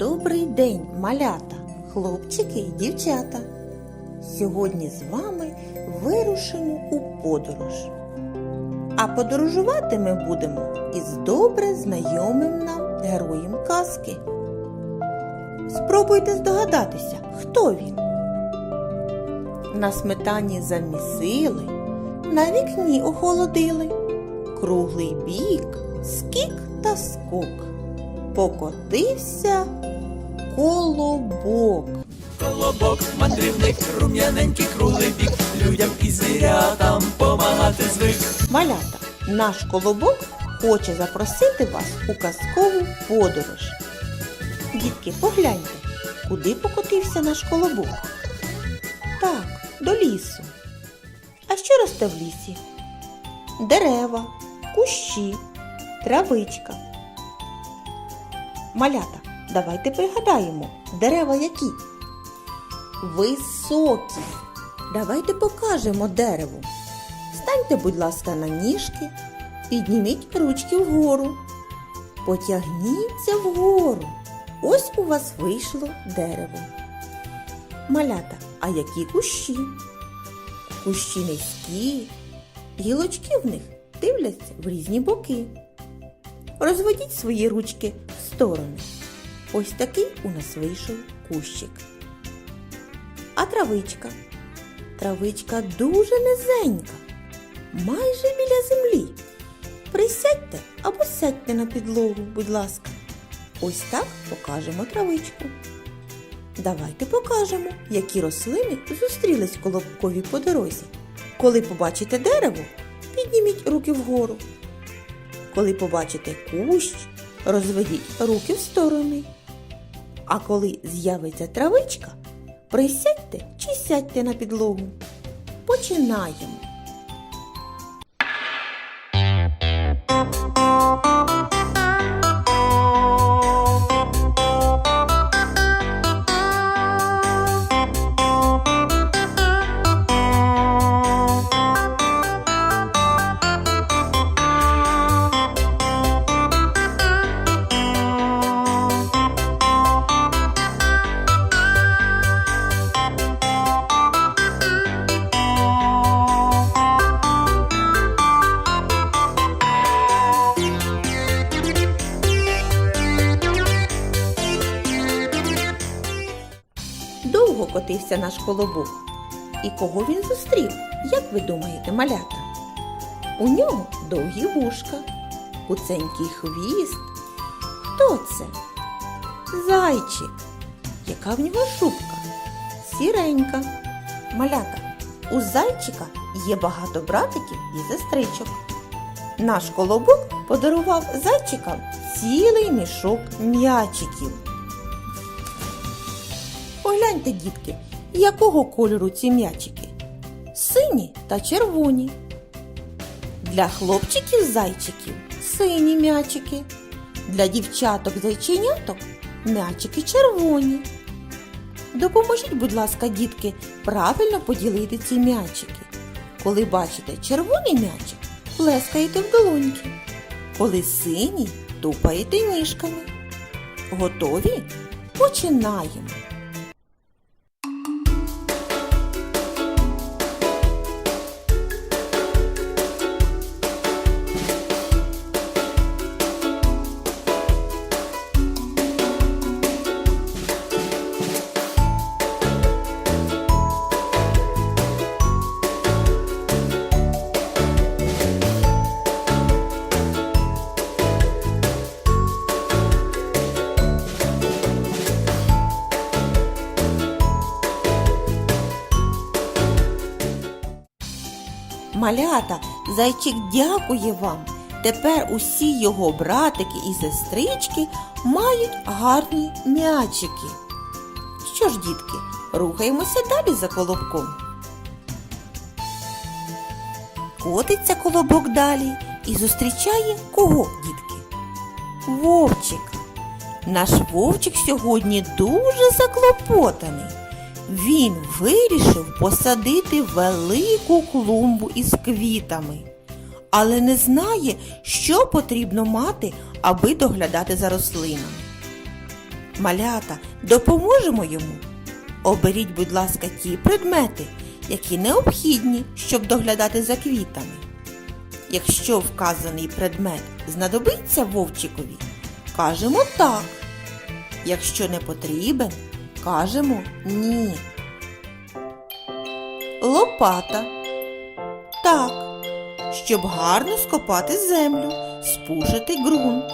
Добрий день, малята, хлопчики і дівчата. Сьогодні з вами вирушимо у подорож. А подорожувати ми будемо із добре знайомим нам героєм казки. Спробуйте здогадатися, хто він. На сметані замісили, на вікні охолодили, круглий бік, скік та скок. Покотився колобок. Колобок, мандрівник, рум'яненький круглий людям і звірятам помагати звик. Малята, наш колобок хоче запросити вас у казкову подорож. Дітки, погляньте, куди покотився наш колобок? Так, до лісу. А що росте в лісі? Дерева, кущі, травичка. Малята, давайте пригадаємо, дерева які? Високі. Давайте покажемо дереву. Станьте, будь ласка, на ніжки, підніміть ручки вгору. Потягніться вгору. Ось у вас вийшло дерево. Малята, а які кущі? Кущі низькі, гілочки в них дивляться в різні боки. Розведіть свої ручки в сторони. Ось такий у нас вийшов кущик. А травичка? Травичка дуже низенька, майже біля землі. Присядьте або сядьте на підлогу, будь ласка. Ось так покажемо травичку. Давайте покажемо, які рослини зустрілись колобкові по дорозі. Коли побачите дерево, підніміть руки вгору. Коли побачите кущ, розведіть руки в сторони. А коли з'явиться травичка, присядьте чи сядьте на підлогу. Починаємо. Довго котився наш колобок. І кого він зустрів? Як ви думаєте, малята? У нього довгі вушка, куценький хвіст. Хто це? Зайчик. Яка в нього шубка? Сіренька. Малята. У зайчика є багато братиків і сестричок. Наш колобок подарував зайчикам цілий мішок м'ячиків. Погляньте, дітки, якого кольору ці м'ячики? Сині та червоні. Для хлопчиків зайчиків сині м'ячики. Для дівчаток зайченяток м'ячики червоні. Допоможіть, будь ласка, дітки, правильно поділити ці м'ячики. Коли бачите червоний м'ячик, плескаєте в долоньки. Коли синій, тупаєте ніжками. Готові? Починаємо. Малята, зайчик дякує вам. Тепер усі його братики і сестрички мають гарні м'ячики. Що ж, дітки, рухаємося далі за колобком. Котиться колобок далі і зустрічає кого, дітки? Вовчика. Наш вовчик сьогодні дуже заклопотаний. Він вирішив посадити велику клумбу із квітами, але не знає, що потрібно мати, аби доглядати за рослинами. Малята, допоможемо йому. Оберіть, будь ласка, ті предмети, які необхідні, щоб доглядати за квітами. Якщо вказаний предмет знадобиться вовчикові, кажемо так. Якщо не потрібен, кажемо ні. Лопата. Так, щоб гарно скопати землю, спушити ґрунт.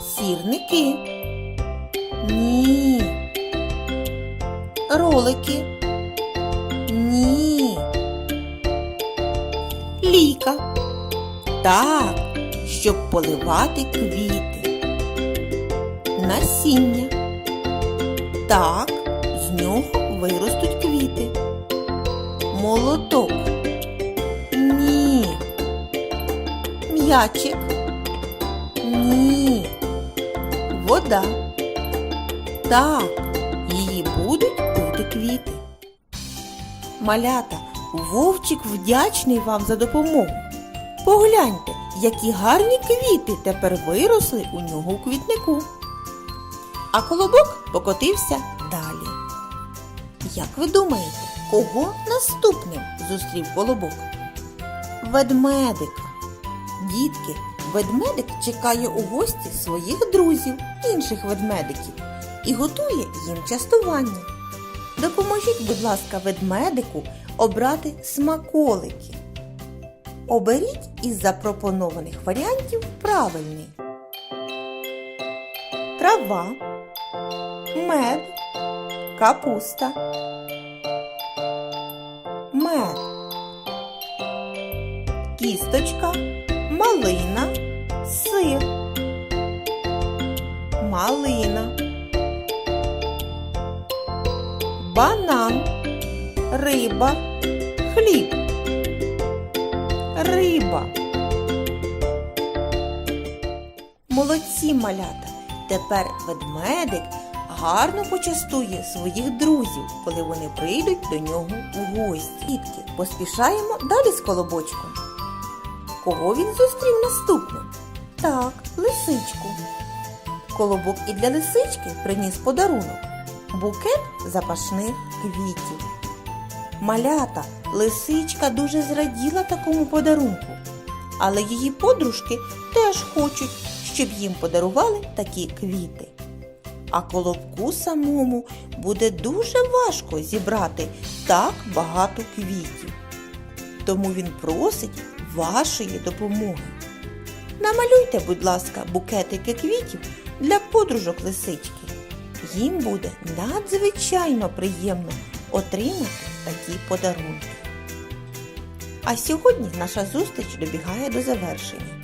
Сірники. Ні. Ролики. Ні. Ліка. Так, щоб поливати квіти. Насіння. Так, з нього виростуть квіти. Молоток. Ні. М'ячик. Ні. Вода. Так, її будуть пити квіти. Малята, вовчик вдячний вам за допомогу. Погляньте, які гарні квіти тепер виросли у нього у квітнику. А колобок покотився далі. Як ви думаєте, кого наступним зустрів колобок? Ведмедика. Дітки, ведмедик чекає у гості своїх друзів, інших ведмедиків, і готує їм частування. Допоможіть, будь ласка, ведмедику обрати смаколики. Оберіть із запропонованих варіантів правильний. Трава, мед, капуста, мед, кісточка, малина, сир, малина, банан, риба, хліб, риба. Молодці малята! Тепер ведмедик гарно почастує своїх друзів, коли вони прийдуть до нього у гості. Дітки, поспішаємо далі з колобочком. Кого він зустрів наступним? Так, лисичку. Колобок і для лисички приніс подарунок букет запашних квітів. Малята, лисичка дуже зраділа такому подарунку, але її подружки теж хочуть, щоб їм подарували такі квіти. А колобку самому буде дуже важко зібрати так багато квітів. Тому він просить вашої допомоги. Намалюйте, будь ласка, букетики квітів для подружок лисички. Їм буде надзвичайно приємно отримати такі подарунки. А сьогодні наша зустріч добігає до завершення.